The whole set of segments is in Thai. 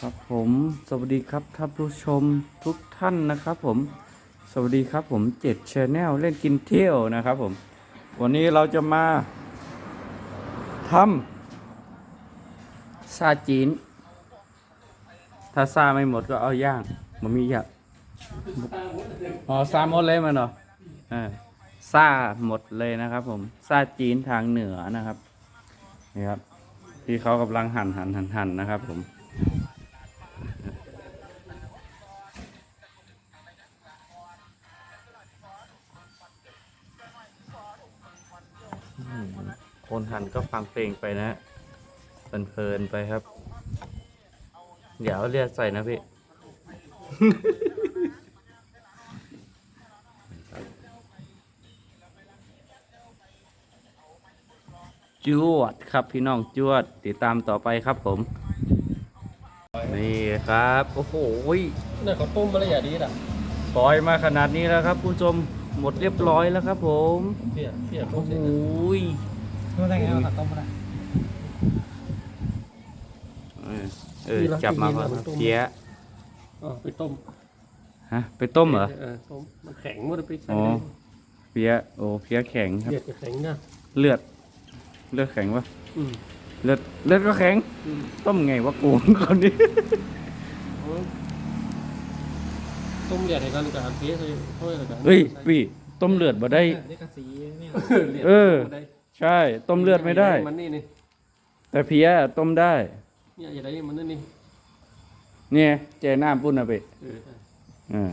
ครับผมสวัสดีครับท่านผู้ชมทุกท่านนะครับผมสวัสดีครับผมเจ็ดชแนลเล่นกินเที่ยวนะครับผม วันนี้เราจะมาทำซาจีน ถ้าซาไม่หมดก็เอาย่างมันมีอย่างอ๋อซาหมดเลยมันเหรอเออซาหมดเลยนะครับผมซาจีนทางเหนือนะครับนี่ครับที่เขากำลังหั่นหั่นหั่นหั่นนะครับผม คนหันก็ฟังเพลงไปนะเพลินๆไปครับ เดี๋ยวเอาเลือดใส่นะพี่จวดครับพี่น้องจวดติดตามต่อไปครับผม นี่ครับ โอ้โหเนี่ยเขาต้มมาแล้วอย่าดีอะปล่อยมาขนาดนี้แล้วครับ ผู้ชมหมดเรียบร้อยแล้วครับผมเปียกเปียกต้โอ้ม โหเสร็จรู้ได้ไงว่าเขาต้มมาได้เออเออจับมาครับเพี้ยอ๋อไปต้มฮะไปต้มเหรอเออต้มมันแข็งหมดไปใส่อ๋อเลยเพี้ยโอ้เพี้ยแข็งครับเปียกจะแข็งนะเลือด เลือดแข็งวะอืมเลือดเลือดก็แข็งอืมต้มไงวะกูคนนี้เอาต้มเดือดให้กันกับอันเปียกเลยถ้วยเลยกันเฮ้ยพี่ต้มเลือดมาได้ได้กระสีเนี่ยเออ ใช่ ต้มเลือดไม่ได้ มันนี่นี่แต่เพี้ยต้มได้ เนี่ยอย่าได้มันนั่นนี่เนี่ยเจน้ำปุ้นนะพี่เอออ่า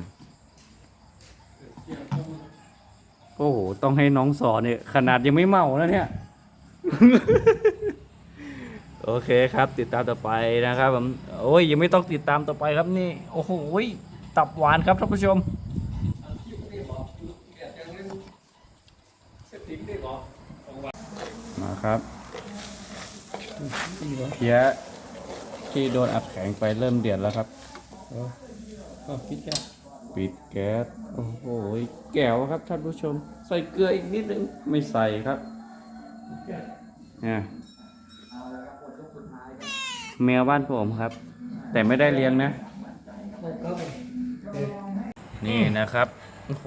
โอ้โห ต้องให้น้องสอนเนี่ย ขนาดยังไม่เมาแล้วเนี่ย โอเคครับ ติดตามต่อไปนะครับผม โอ้ย ยังไม่ต้องติดตามต่อไปครับนี่ โอ้โห ตับหวานครับท่านผู้ชม มาครับเพี้ยที่โดนอัดแข็งไปเริ่มเดือดแล้วครับอ๋อพิษแกปิดแก๊สโอ้โหแก้วครับท่านผู้ชม ใส่เกลืออีกนิดนึงไม่ใส่ครับเนี่ยแมวบ้านผมครับ แต่ไม่ได้เลี้ยงนะ นี่นะครับโอ้โห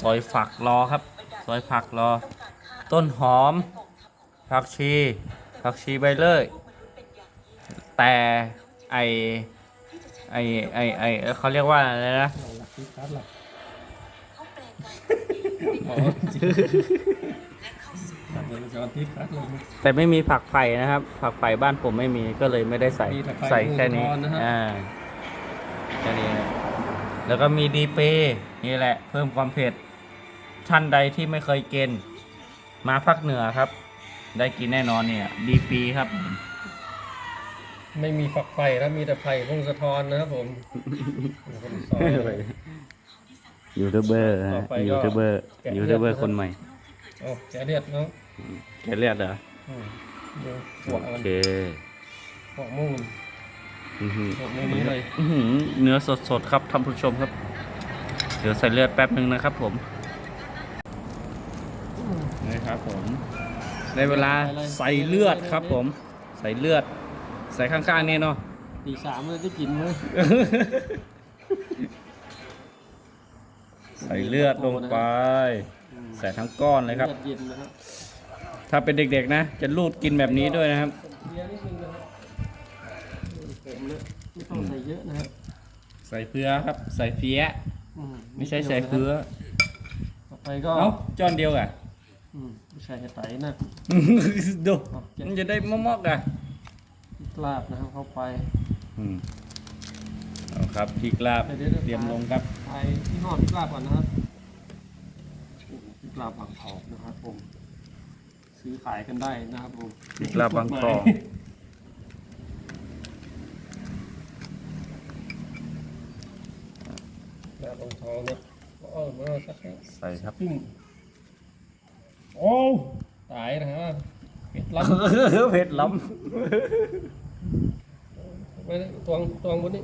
ซอยฝักรอครับ ซอยผักรอ ต้นหอม ผักชีผักชีใบเลื่อยแต่ไอไอไอไอเขาเรียกว่าอะไรนะหลักพิษคัดหลักตัดเลยจอนพิษคัดเลยแต่ไม่มีผักไผ่นะครับ ผักไผ่บ้านผมไม่มีก็เลยไม่ได้ใส่มีผักไผ่ใส่แค่นี้วงจรนะฮะอ่าแค่นี้นะแล้วก็มีดีเปนี่แหละ เพิ่มความเผ็ดท่านใดที่ไม่เคยกินมาภาคเหนือครับ ได้กินแน่นอนเนี่ยดีปีครับ ไม่มีฝักไฟแล้วมีแต่ไฟพงสะท้อนนะครับผมคนสอนยูทูบเบอร์ต่ฮะอไปก็ยูทูบเบอร์แกะเลือดยูทูบเบอร์คนใหม่โอ้แกเลือดเนาะแกเลือดเหรออืมเดี๋ยวหัวโอมันเคหัวมุ่งอื้อหือหัวมุ่งนี้เลยอื้อหือเนื้อสดๆครับท่านผู้ชมครับ เดี๋ยวใส่เลือดแป๊บหนึ่งนะครับผม นี่ครับผม ในเวลาใส่เลือดครับผม ใส่เลือด ใส่ข้างๆนี่เนาะตีสามเลยได้กินเลยใส่เลือดลงไป ใส่ทั้งก้อนเลยครับลือดเย็นนะครับถ้าเป็นเด็กๆนะ จะรูดกินแบบนี้ด้วยนะครับเบียร์นิดนึงนะครับผมเลยไม่ต้องใส่เยอะนะครับ ใส่เพื่อครับ ใส่เพี้ยอืไม่ใช่ใส่เพื่อต่อไปก็เอ้าจอนเดียวอะ อืมไม่ใช่ไตนะดูมันจะได้มอกๆอะพริกลาบนะครับเข้าไปอืมเอาครับพริกลาบเดี๋ยวๆเตรียมลงครับไปที่ห่อพริกลาบก่อนนะครับพริกลาบบางทองนะครับผมซื้อขายกันได้นะครับผมพริกลาบบางทองลาบบางทองนะเออมาสักแค่ใส่ครับครึ่ง โอ้ตายนะฮะเผ็ดล้เผ็ดล้ำไม่ได้ตวงตวงบนนี้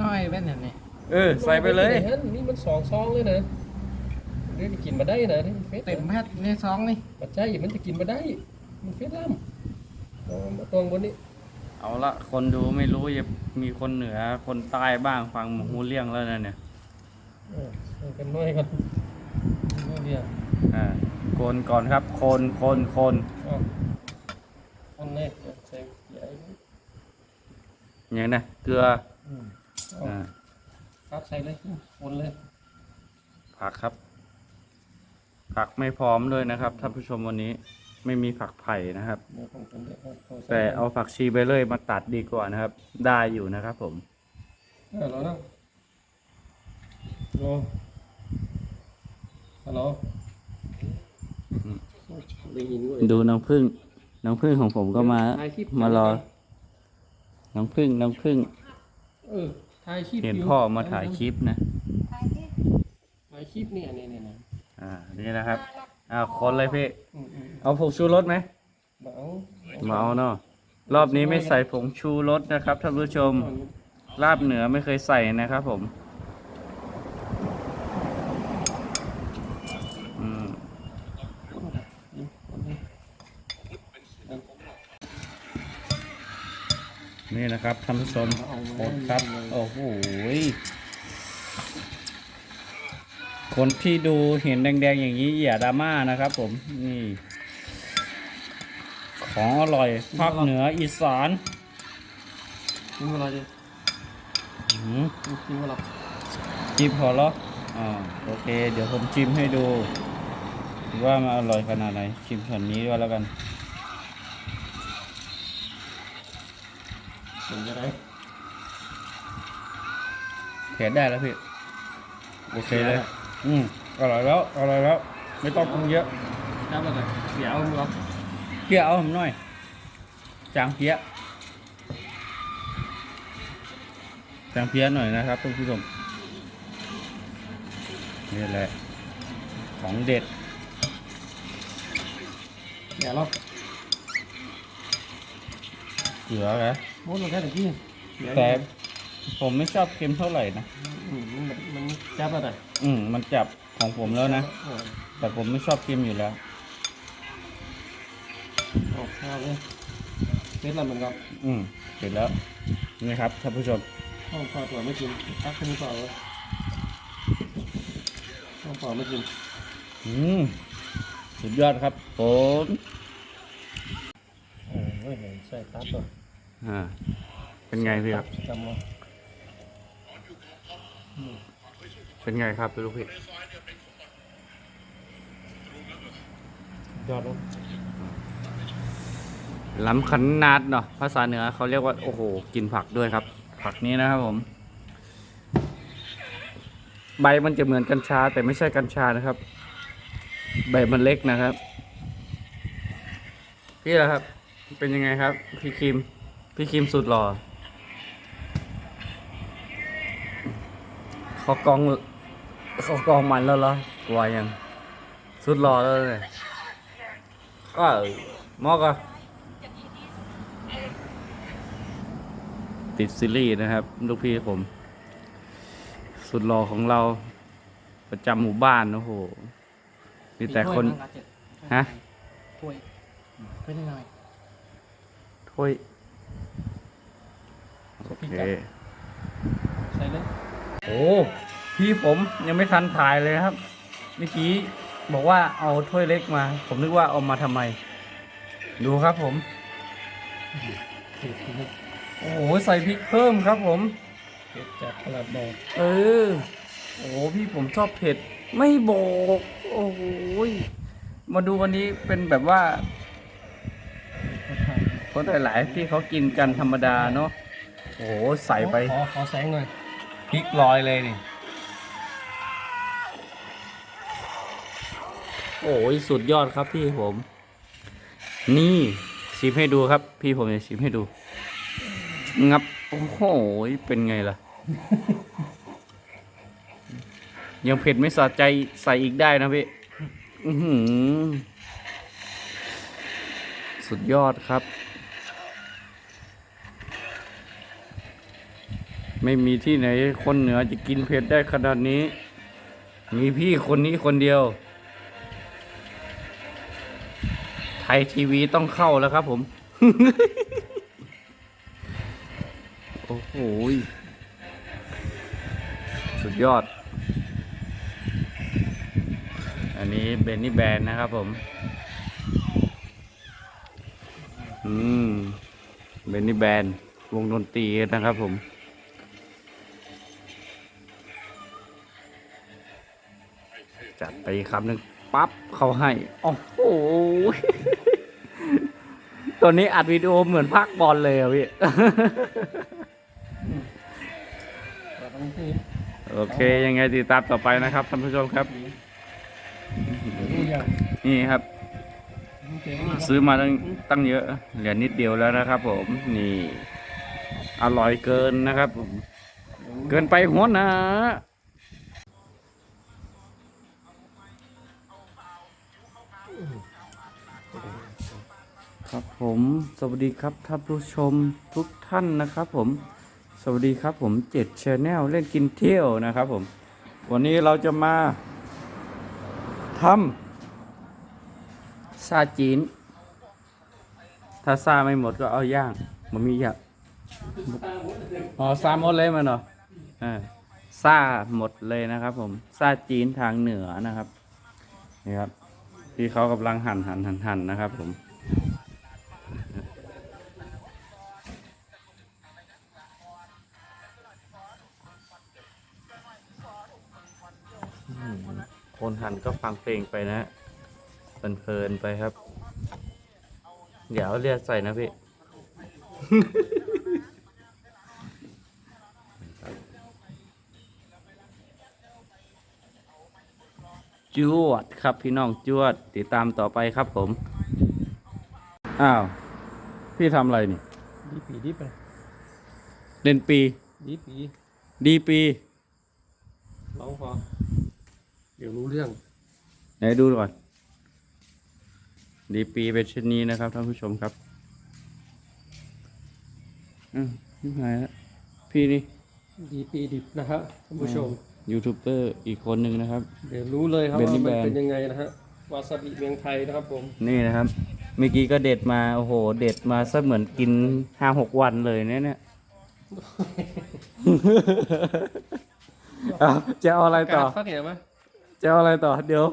น้อยเป็นแบบนี้ำเออใส่ไปเลยฮะนี่มันสองซองเลยนะเดี๋ยวจะกินมาได้นะนี่มันเฟสเต็มแพทในซองนี่ปัจจัยมันจะกินมาได้ มันเฟสล่ำตวงตวงบนนี้เอาละคนดูไม่รู้จะมีคนเหนือคนใต้บ้างฟังหูเรื่องแล้วนะเนี่ยเออใส่กันน้อยกันน้อยเดียวอ่าโคนก่อนครับโคนโคนโคนอ๋อคนนี้เดี๋ยวใส่ใหญ่อย่างนี้นะเกลืออืมอ่าครับใส่เลยคนเลย ผักครับ ผักไม่พร้อมด้วยนะครับท่านผู้ชมวันนี้ไม่มีผักไผ่นะครับเดี๋ยวผมเป็นเดี๋ยวผมใส่แต่เอาผักชีไปเลยมาตัดดีกว่านะครับ ได้อยู่นะครับผมเออเรานั่งฮัลโหลฮัลโหลอืม ได้ยินด้วยดูน้องพึ่ง น้องพึ่งของผมก็มา ถ่ายคลิปมารอ น้องพึ่ง น้องพึ่ง เออถ่ายคลิปเห็นยู่พ่อมาถ่ายคลิปนะ ถ่ายคลิปเนี่ยเนี่ยเนี่ยเนี่ยอ่า นี่นะครับอ่าคนเลยพี่ อืมอืมเอาผงชูรสไหมเบามาเอาเนาะ รอบนี้ไม่ใส่ผงชูรสนะครับท่านผู้ชม ลาบเหนือไม่เคยใส่นะครับผม นี่นะครับท่านผู้ชมกดครับโอ้โหยคนที่ดูเห็นแดงๆอย่างนี้อย่าดราม่านะครับผมนี่ของอร่อยภาคเหนืออีสานกินเวลาจะอืมกินเวลาจิ้มพอแล้วอ่าโอเค เดี๋ยวผมจิ้มให้ดู ว่ามันอร่อยขนาดไหนชิมส่วนนี้ก็แล้วกัน เป็นยังไงเผ็ดได้แล้วพี่ โอเคเลย อืมอร่อยแล้ว อร่อยแล้ว ไม่ต้องปรุงเยอะได้มาเลยเสียเอามึงเอาเพี้ยเอาผมหน่อย จางเพี้ยจางเพี้ยหน่อยนะครับท่านผู้ชมนี่แหละ ของเด็ดเสียแล้วเกลือเหร อโอ้ยเราแค่ตะกี้เสียแต่ผมไม่ชอบเค็มเท่าไหร่นะอืมมันมันจับอะไรอืมมันจับของผมแล้วนะโอ้ยแต่ผมไม่ชอบเค็มอยู่แล้ว ออกข้าวเลยเสร็จแล้วมันก็อืมเสร็จแล้วนี่ครับท่านผู้ชมข้าวเปล่าตัวไม่กินตักขึ้นเปล่าเลยข้าวเปล่าไม่กินอืมสุดยอดครับผม เออไม่เห็นใส่ตับตัว อ่าเป็นไงพี่ครับ จำไว้เป็นไงครับลูกพี่ยอดแล้วล้ำขนาดเนาะภาษาเหนือเขาเรียกว่า โอ้โห กินผักด้วยครับ ผักนี้นะครับผม ใบมันจะเหมือนกัญชา แต่ไม่ใช่กัญชานะครับ ใบมันเล็กนะครับ พี่ละครับ เป็นยังไงครับ พี่คิม พี่คิมสุดหล่อเขากองเขากองมันแล้วเหรอกลัวยัง สุดหล่อแล้วเลยก็มอกอะติดซีรีส์นะครับ ลูกพี่ผม สุดหล่อของเรา ประจำหมู่บ้านโอ้โหมีแต่คน ฮะถ้วยเป็นยังไงถ้วย โอเค ใส่เลยโอ้พี่ผมยังไม่ทันถ่ายเลยครับเมื่อกี้บอกว่าเอาถ้วยเล็กมา ผมนึกว่าเอามาทำไม ดูครับผมเผ็ดเผ็ดโอ้โหใส่พริกเพิ่มครับผมเผ็ดจัดขนาดบอกเออ โอ้โหพี่ผมชอบเผ็ด ไม่บอก โอ้โหยมาดูวันนี้เป็นแบบว่า คนหลายๆที่เขากินกันธรรมดาเนาะ โอ้โหใส่ไปขอขอแสงหน่อยพริกลอยเลยนี่โอ้ยสุดยอดครับพี่ผม นี่ชิมให้ดูครับ พี่ผมจะชิมให้ดูงับโอ้โหเป็นไงล่ะ ยังเผ็ดไม่สะใจใส่อีกได้นะพี่อือหือสุดยอดครับ ไม่มีที่ไหนคนเหนือจะกินเผ็ดได้ขนาดนี้ มีพี่คนนี้คนเดียว ไทยทีวีต้องเข้าแล้วครับผม โอ้โห สุดยอด อันนี้เบนนี่แบนนะครับผม อืม เบนนี่แบนวงดนตรีนะครับผม จัดไปคำหนึ่งปั๊บเขาให้โอ้โหตัวนี้อัดวิดีโอเหมือนภาคบอลเลยอะพี่แบบนี้โอเคยังไงติดตามต่อไปนะครับท่านผู้ชมครับ นี่ครับ ซื้อมาตั้งตั้งเยอะเหลือนิดเดียวแล้วนะครับ ผมนี่อร่อยเกินนะครับผมเกินไปหัวหนะ ครับผมสวัสดีครับท่านผู้ชมทุกท่านนะครับผมสวัสดีครับผมเจ็ดชแนลเล่นกินเที่ยวนะครับผม วันนี้เราจะมาทำซาจีน ถ้าซาไม่หมดก็เอาย่างมันมีอย่างอ๋อซาหมดเลยมันเหรอเออซาหมดเลยนะครับผมซาจีนทางเหนือนะครับนี่ครับที่เขากำลังหั่นหั่นหั่นหั่นนะครับผม คนหันก็ฟังเพลงไปนะ เพลินๆไปครับ เดี๋ยวเอาเรียกใส่นะพี่จวดครับพี่น้องจวดติดตามต่อไปครับผม อ้าว พี่ทำอะไรนี่ ดีปีดีไปเล่นปี ดีปี ดีปี ร้องพอ เดี๋ยวรู้เรื่อง ไหนดูก่อน ดีปีเป็นเช่นนี้นะครับท่านผู้ชมครับอืมนี่หายแล้วพี่นี่ดีปีดิบนะฮะท่านผู้ชม ยูทูบเบอร์อีกคนหนึ่งนะครับ เดี๋ยวรู้เลยครับเบนว่านี่มันแบน เป็นยังไงนะฮะวาซาบิเมืองไทยนะครับผม นี่นะครับ เมื่อกี้ก็เด็ดมา โอ้โห เด็ดมาซะเหมือนกินห้าหกวันเลยเนี่ยเนี่ย เอาจะเอาอะไรต่อ การฟักเห็นไหม จะเอาอะไรต่อเดี๋ยว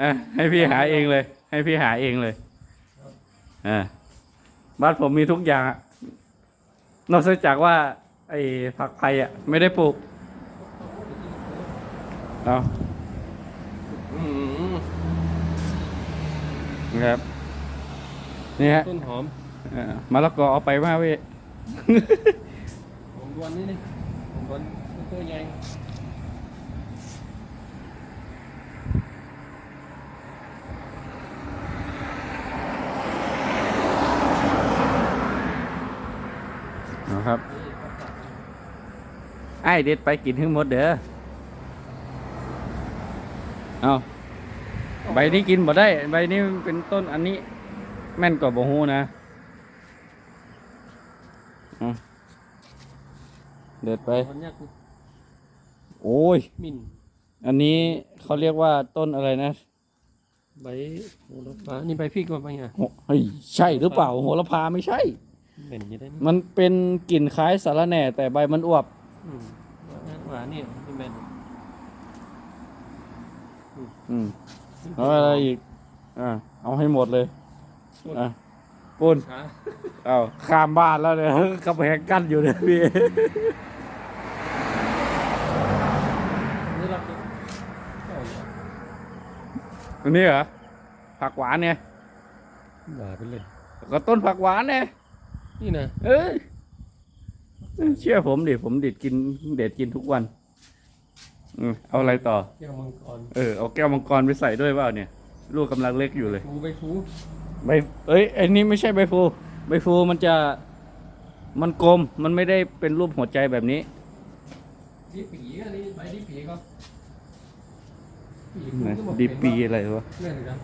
อะให้พี่หาเองเลย ให้พี่หาเองเลยอ่าบ้านผมมีทุกอย่างอะนอกจากว่า ไอ้ผักไผ่อะไม่ได้ปลูกเอาอืมนะครับ นี่ฮะต้นหอมเอ่อมะละกอเอาไปมาพี่ผมดวนนี่นี่ผมดวนตัวใหญ่ นะครับไอ้เด็ดไปกินทั้งหมดเด้อเอาใบนี้กินบ่ได้ ใบนี้มันเป็นต้นอันนี้ แม่นกว่าบ่ฮู้นะเอาเด็ดไปมันยากนี่โอ้ย มิน อันนี้เขาเรียกว่าต้นอะไรนะ ใบโหระพา นี่ใบพริกมาปะเนี่ยโหเฮ้ยใช่หรือเปล่าโหระพาไม่ใช่เหม็นอยังได้นี่มันเป็นกลิ่นคล้ายสาระแหน่ แต่ใบมันอวบอืมห วานนี่พี่แมนอืมแล้วอะไรอีก อ่า เอาให้หมดเลย อะปุ้นขาเอาข้ามบ้านแล้วเนี่ยกำแพงกั้นอยู่เนี่ยพี่นี่รับดิโอ้ยอันนี้เหรอ ผักหวานเนี่ยหวานไปเลย ก็ต้นผักหวานเนี่ยนี่นะเอ้ย เชื่อผมดิผมเด็ดกิน เด็ดกินทุกวันอืมเอาอะไรต่อ แก้วมังกรเออเอาแก้วมังกรไปใส่ด้วยเปล่าเนี่ย ลูกกำลังเล็กอยู่เลยฟูใบฟูใบเอ้ยไอ้นี่ไม่ใช่ใบพลูใบพลูมันจะมันกลมมันไม่ได้เป็นรูปหัวใจแบบนี้ดีปีอันนี้ใบดีปีก็ไหนดีปีอะไรวะเรื่องกัน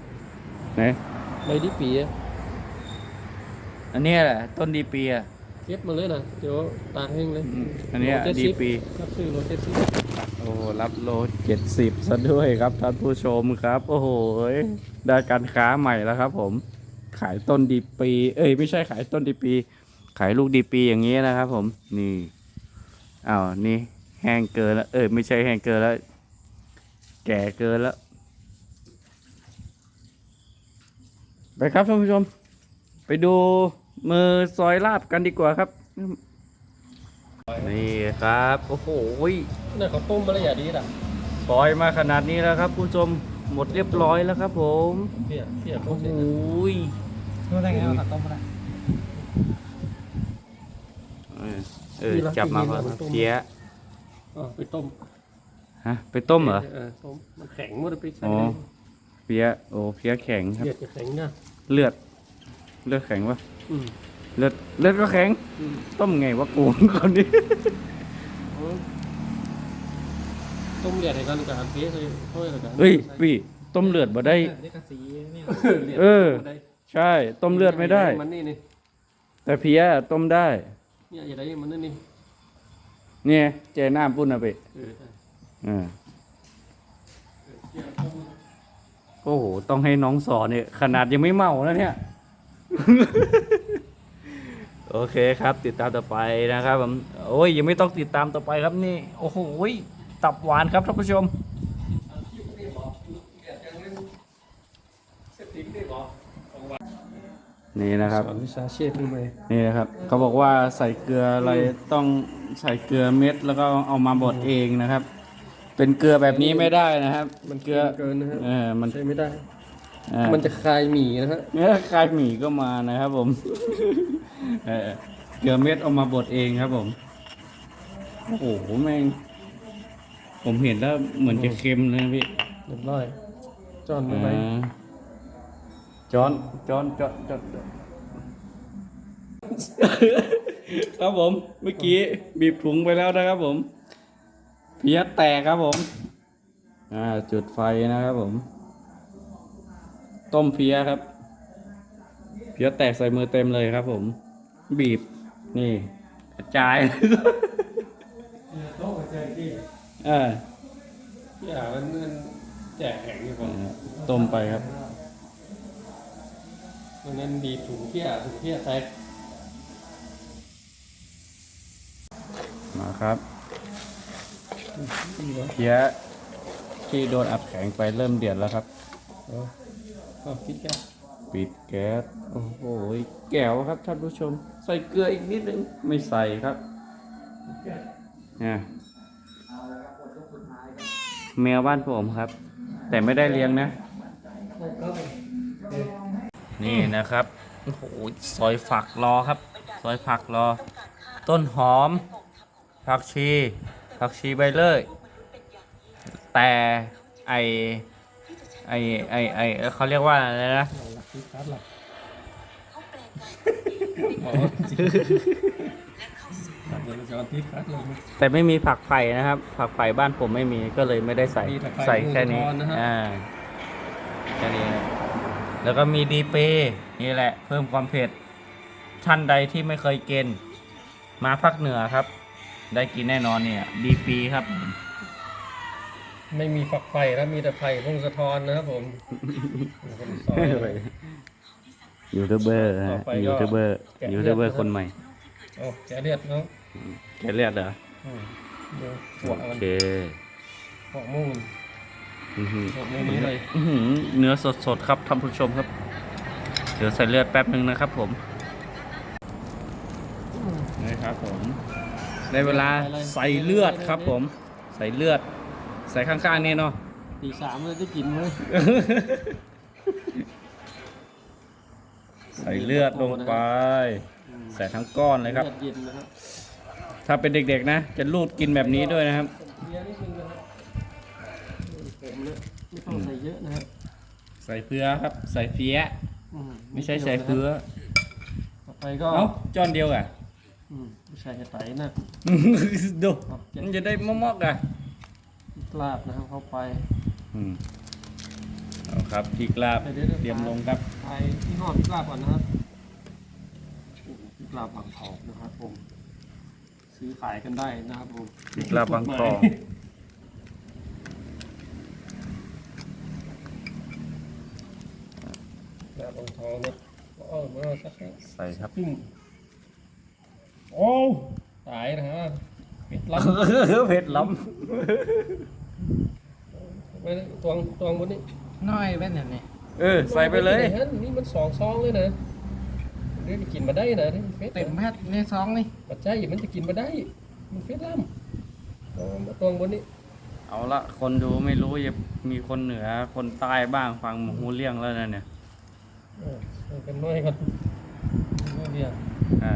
ไหนใบดีปีอะอันเนี้ยแหละ ต้นดีปีอะ เก็บมาเลยนะเดี๋ยวตากแห้งเลยอืมอันเนี้ยโลเจ็ดีสิบปีรับซื้อโลเจ็ดสิบโอ้รับโลเจ็ดสิบซะด้วยครับท่านผู้ชมครับ โอ้โหได้การค้าใหม่แล้วครับ ผม ขายต้นดีปี เอ้ยไม่ใช่ขายต้นดีปี ขายลูกดีปีอย่างนี้นะครับ ผมนี่อ้าวนี่ แห้งเกินแล้วเออไม่ใช่แห้งเกินแล้ว แก่เกินแล้วไปครับท่านผู้ชม ไปดู มือซอยลาบกันดีกว่าครับ นี่ครับ โอ้โหเนี่ยเขาต้มมาละเอียดดีอะซอยมาขนาดนี้แล้วครับคุณผู้ชมหมดเรียบร้อยแล้วครับ ผมเพี้ยเพี้ยต้โอ้มโหเสร็จยรู้ได้ไงว่าตัดต้มมาได้เออเออจับมาก่อนเพี้ยอ๋อไปต้มฮะไปต้มเหรอเออต้มมันแข็งหมดไปใส่อ๋อเพี้ยโอ้เพี้ยแข็งครับเลือดจะแข็งนะเลือด เลือดแข็งวะ อืมเลือดเลือดก็แข็ง อืมต้มไงวะกูคนนี้อ๋อต้มเลือดให้กันกับเพี้ยเลยเท่าไหร่กันเฮ้ยพี่ต้มเลือดบ่ได้นี่กระสีเนี่ยเออ ใช่ ต้มเลือดไม่ได้ มันนี่นี่แต่เพี้ยต้มได้ เนี่ยอย่าได้มันนี่นี่เนี่ยเจน้ำปุ่นนะพี่เออใช่อ่าโอ้โห ต้องให้น้องสอนเนี่ย ขนาดยังไม่เมาแล้วเนี่ย โอเคครับ ติดตามต่อไปนะครับผมโอ้ยยังไม่ต้องติดตามต่อไปครับนี่ โอ้โหตับหวานครับท่านผู้ชมนี่นะครับสอนวิชาเชฟดูไหมนี่นะครับ เขาบอกว่าใส่เกลืออะไรต้องใส่เกลือเม็ดแล้วก็เอามาบดเองนะครับ เป็นเกลือแบบนี้ไม่ได้นะครับ มันเกลือเกินนะฮะเออมันใช้ไม่ได้ อ่า มันจะคลายหมี่นะฮะเนื้อคายหมี่ก็มานะครับผม เออเกลือเม็ดเอามาบดเองครับผม โอ้โหแม่ง ผมเห็นแล้วเหมือนจะเค็มเลยนะพี่เรียบร้อยจอนไปอ่าจอนจอนจอนจอนจอน ครับผม เมื่อกี้บีบถุงไปแล้วนะครับผม เพี้ยแตกครับผม อ่า จุดไฟนะครับผม ต้มเพี้ยครับ เพี้ยแตกใส่มือเต็มเลยครับผม บีบ นี่กระจายโต๊ะกระจายที่เอออย่ามันมันแจกแข็งอยู่ก่อนต้มไปครับมันนั้นดีถุงเพี้ยถุงเพี้ยแตกมาครับเพี้ยที่โดนอัดแข็งไปเริ่มเดือดแล้วครับ อ๋ออ๋อคิดแกปิดแก๊สโอ้โหแก้วครับท่านผู้ชม ใส่เกลืออีกนิดนึงไม่ใส่ครับเนี่ยแมวบ้านผมครับ แต่ไม่ได้เลี้ยงนะ นี่นะครับโอ้โหซอยฝักรอครับ ซอยผักรอ ต้นหอม ผักชี ผักชีใบเลื่อยแต่ไอ ไอไอไอเขาเรียกว่าอะไรนะหลักคิดการหลักตัดเลยจอนที่คัดเลยแต่ไม่มีผักไผ่นะครับ ผักไผ่บ้านผมไม่มีก็เลยไม่ได้ใส่มีแต่ไผ่ใส่แค่นี้วงจรนะฮะอ่าแค่นี้นะแล้วก็มีดีเปนี่แหละ เพิ่มความเผ็ดท่านใดที่ไม่เคยกินมาภาคเหนือครับ ได้กินแน่นอนเนี่ยดีปีครับ ไม่มีฝักไฟนะมีแต่ไฟพงสะท้อนนะครับผมคนซอยยูทูบเบอร์ต่ฮะอไปก็ยูทูบเบอร์แกะเลือด ยูทูบเบอร์คนใหม่โอ้แกเลือดเนาะแกเรียกเหรออืมดูหัวโอมันเคหัวมุ่งอื้อหือหัวมุ่งนี้เลยอื้อหือเนื้อสดๆครับท่านผู้ชมครับ เดี๋ยวใส่เลือดแป๊บหนึ่งนะครับผมนี่ครับผม ได้เวลาใส่เลือดครับผม ใส่เลือด ใส่ข้างๆนี่เนาะ ตีสามเลยได้กินเลยใส่เลือดลงไป ใส่ทั้งก้อนเลยครับ เลือดเย็นนะครับถ้าเป็นเด็กๆนะ จะรูดกินแบบนี้ด้วยนะครับเบียร์นิดนึงนะครับผมเนี่ยไม่ต้องใส่เยอะนะครับใส่เพื่อครับ ใส่เพี้ยอืไม่ใช่ใส่เพื่อต่อไปก็เอ้าจอนเดียวอะอืมไม่ใช่ไตนะ ดูมันจะได้มอกๆอะ ลาบนะครับเข้าไป อืมเอาครับพริกลาบเดี๋ยวๆ เตรียมลงครับ ไปที่ห่อพริกลาบก่อนนะครับพริกลาบบางทองนะครับผม ซื้อขายกันได้นะครับผมพริกลาบบางทองลาบบางทองนะเอามาสักใส่ครับครึ่งโอ้ตายนะฮะปิดล้เผ็ดล้ำ ไปตวงตวงบนนี้น้อยเป็นอย่างนี้ำเออ ใส่ไปเลยฮะนี่มันสองซองเลยนะเดี๋ยวจะกินมาได้นะนี่มันเฟสเต็มแพทย์ในซองนี่ปัจจัยมันจะกินมาได้ มันเฟสล้ำเอามาตวงบนนี้ เอาละคนดูไม่รู้จะมีคนเหนือคนใต้บ้างฟังหูเลี่ยงแล้วนะเนี่ยเออใส่กันน้อยก่อนน้อยเดียวอ่า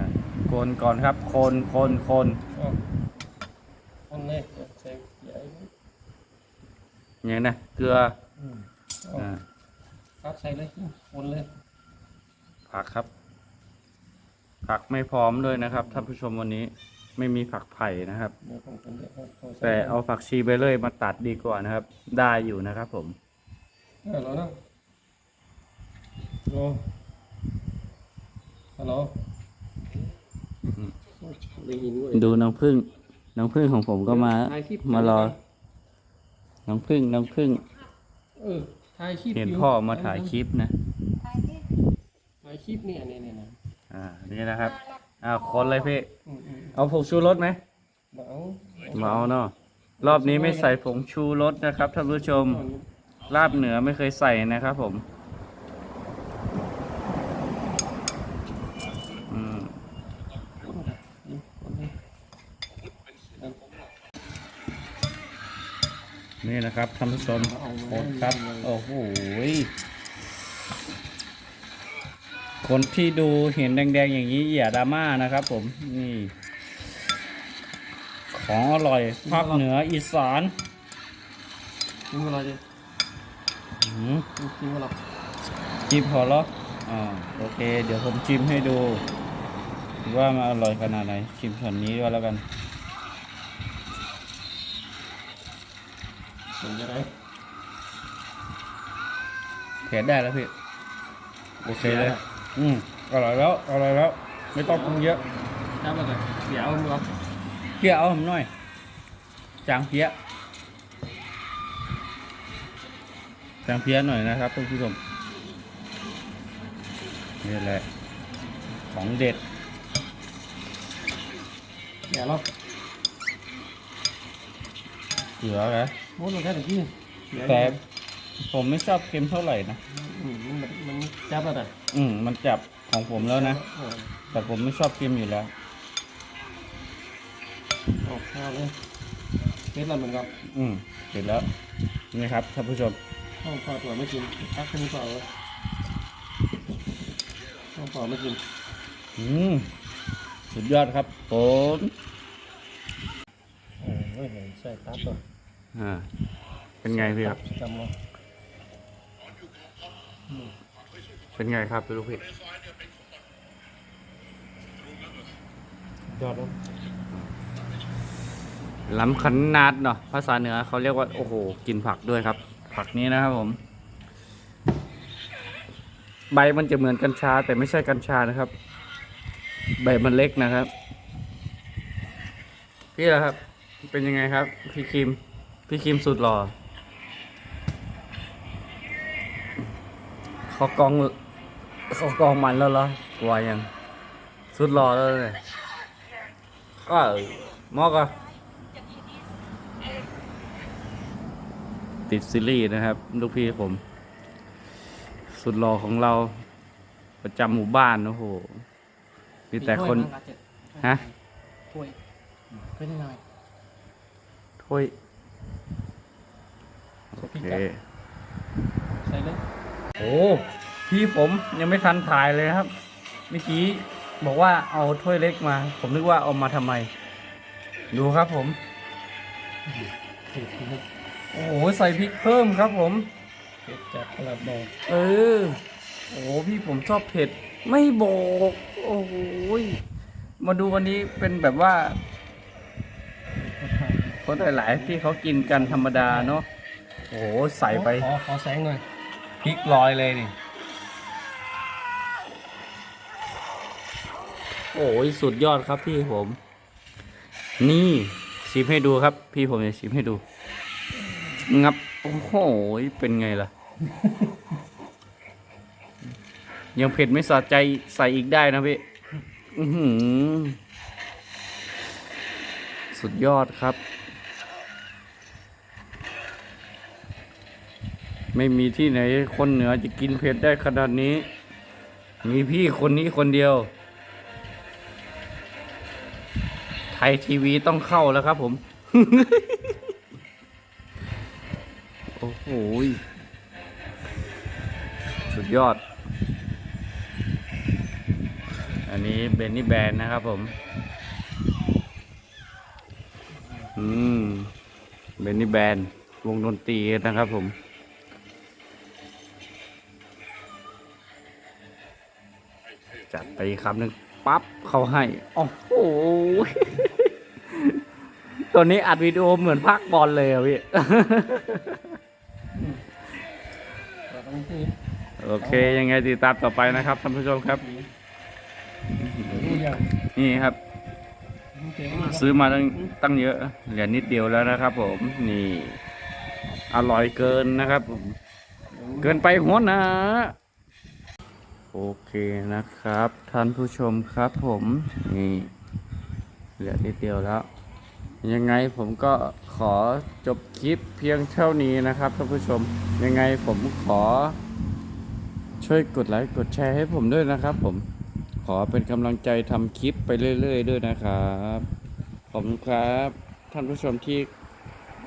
โกนก่อนครับ คนคนคนอ๋อคนเลยใส่ใหญ่ อย่างนี้นะเกลืออืมเอาอ่าตักใส่เลยคนเลย ผักครับ ผักไม่พร้อมเลยนะครับท่านผู้ชมวันนี้ไม่มีผักไผ่นะครับ เดี๋ยวผมคนเดียวเอาเอาใส่แต่เอาผักชีไปเลยมาตัดดีกว่านะครับ ได้อยู่นะครับ ผมเออเราต้องโลฮัลโหลได้ยินด้วยดูน้องพึ่งน้องพึ่งของผมก็มาถ่ายคลิปมารอ น้องพึ่งน้องพึ่ง เออถ่ายคลิปเห็นยู่พ่อมาถ่ายคลิปนะถ่ายคลิปเนี่ยเนี่ยเนี่ยนะอ่านี่นะครับอ่าคนเลยพี่อืมอืมเอาผงชูรสไหมมาเอามาเอาเนาะรอบนี้ไม่ใส่ผงชูรสนะครับท่านผู้ชม ลาบเหนือไม่เคยใส่นะครับผม นี่นะครับท่านผู้ชมโคตรครับ โอ้โหยคนที่ดูเห็นแดงๆอย่างนี้อย่าดราม่านะครับ ผมนี่ ของอร่อยภาคเหนืออีสานกินเวลาดิอืมกินเวลาจิ้มพอแล้วอ่าโอเค เดี๋ยวผมชิมให้ดู ว่ามันอร่อยขนาดไหนชิมส่วนนี้ก็แล้วกัน เห็นยังไงเผ็ดได้แล้วพี่ โอเคเลย อืมอร่อยแล้ว อร่อยแล้ว ไม่ต้องปรุงเยอะจับมาเลยเดี๋ยวเอามือเอาเพี้ยเอาผมหน่อย จางเพี้ย จางเพี้ยหน่อยนะครับท่านผู้ชม นี่แหละ ของเด็ด เดี๋ยวเรา เกลือนะโม้ลงแค่ตะกี้เดี๋ยวแต่ผมไม่ชอบเค็มเท่าไหร่นะอืมมันมันจับมาเลยอืมมันจับของผมแล้วนะ เออแต่ผมไม่ชอบเค็มอยู่แล้วเอาข้าวเลยเฮ็ดอะไรเหมือนกับอืมเสร็จแล้วนี่ครับท่านผู้ชมข้าวปลาตัวไม่กินตักขึ้นเปล่าเลยข้าวปลาไม่กินอืมสุดยอดครับผมโอ้ยเห็นใส่ตับตัว อ่าเป็นไงพี่ครับจำมาเป็นไงครับพี่ลูกพี่ยอดแล้วล้ำขันนาดเนาะภาษาเหนือเขาเรียกว่า โอ้โห กินผักด้วยครับ ผักนี้นะครับผม ใบมันจะเหมือนกัญชา แต่ไม่ใช่กัญชานะครับ ใบมันเล็กนะครับ พี่ละครับ เป็นยังไงครับ พี่คิม พี่คิมสุดหล่อเขากองเขากองมันแล้วเหรอกลัวยัง สุดหล่อแล้วเลยก็มอกอะติดซีรีส์นะครับ ลูกพี่ผม สุดหล่อของเรา ประจำหมู่บ้านโอ้โหมีแต่คน ฮะถ้วยเป็นยังไงถ้วย โอเคใส่เลยโอ้พี่ผมยังไม่ทันถ่ายเลยครับ เมื่อกี้บอกว่าเอาถ้วยเล็กมา ผมนึกว่าเอามาทำไม ดูครับผมผิดนะครับโอ้โหใส่พริกเพิ่มครับผมเผ็ดจัดขนาดบอกเออ โอ้โหพี่ผมชอบเผ็ด ไม่บอก โอ้โหยมาดูวันนี้เป็นแบบว่า คนหลาย ๆ ที่เขากินกันธรรมดาเนาะ โอ้โหใส่ไปขอขอแสงหน่อยพริกลอยเลยนี่โอ้ยสุดยอดครับพี่ผม นี่ชิมให้ดูครับ พี่ผมจะชิมให้ดู งับ โอ้โหเป็นไงล่ะ ยังเผ็ดไม่สะใจใส่อีกได้นะพี่อือหือสุดยอดครับ ไม่มีที่ไหนคนเหนือจะกินเผ็ดได้ขนาดนี้ มีพี่คนนี้คนเดียว ไทยทีวีต้องเข้าแล้วครับผม โอ้โห สุดยอด อันนี้เบนนี่แบนนะครับผม อืม เบนนี่แบนวงดนตรีนะครับผม ไปอีกคำหนึ่งปั๊บเขาให้โอ้โหตัวนี้อัดวิดีโอเหมือนพักบอลเลยอะพี่งโอเคยังไงติดตามต่อไปนะครับท่านผู้ชมครับ นี่ครับ ซื้อมาตั้งตั้งเยอะเหลือนิดเดียวแล้วนะครับ ผมนี่อร่อยเกินนะครับผมเกินไปหัวนะ โอเคนะครับ ท่านผู้ชมครับผมนี่เหลือนิดเดียวแล้ว ยังไงผมก็ขอจบคลิปเพียงเท่านี้นะครับท่านผู้ชม ยังไงผมขอ ช่วยกดไลค์กดแชร์ให้ผมด้วยนะครับ ผมขอเป็นกำลังใจทำคลิปไปเรื่อย ๆ ด้วยนะครับขอบคุณครับ ท่านผู้ชมที่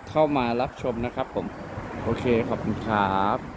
เข้ามารับชมนะครับผม โอเคขอบคุณครับ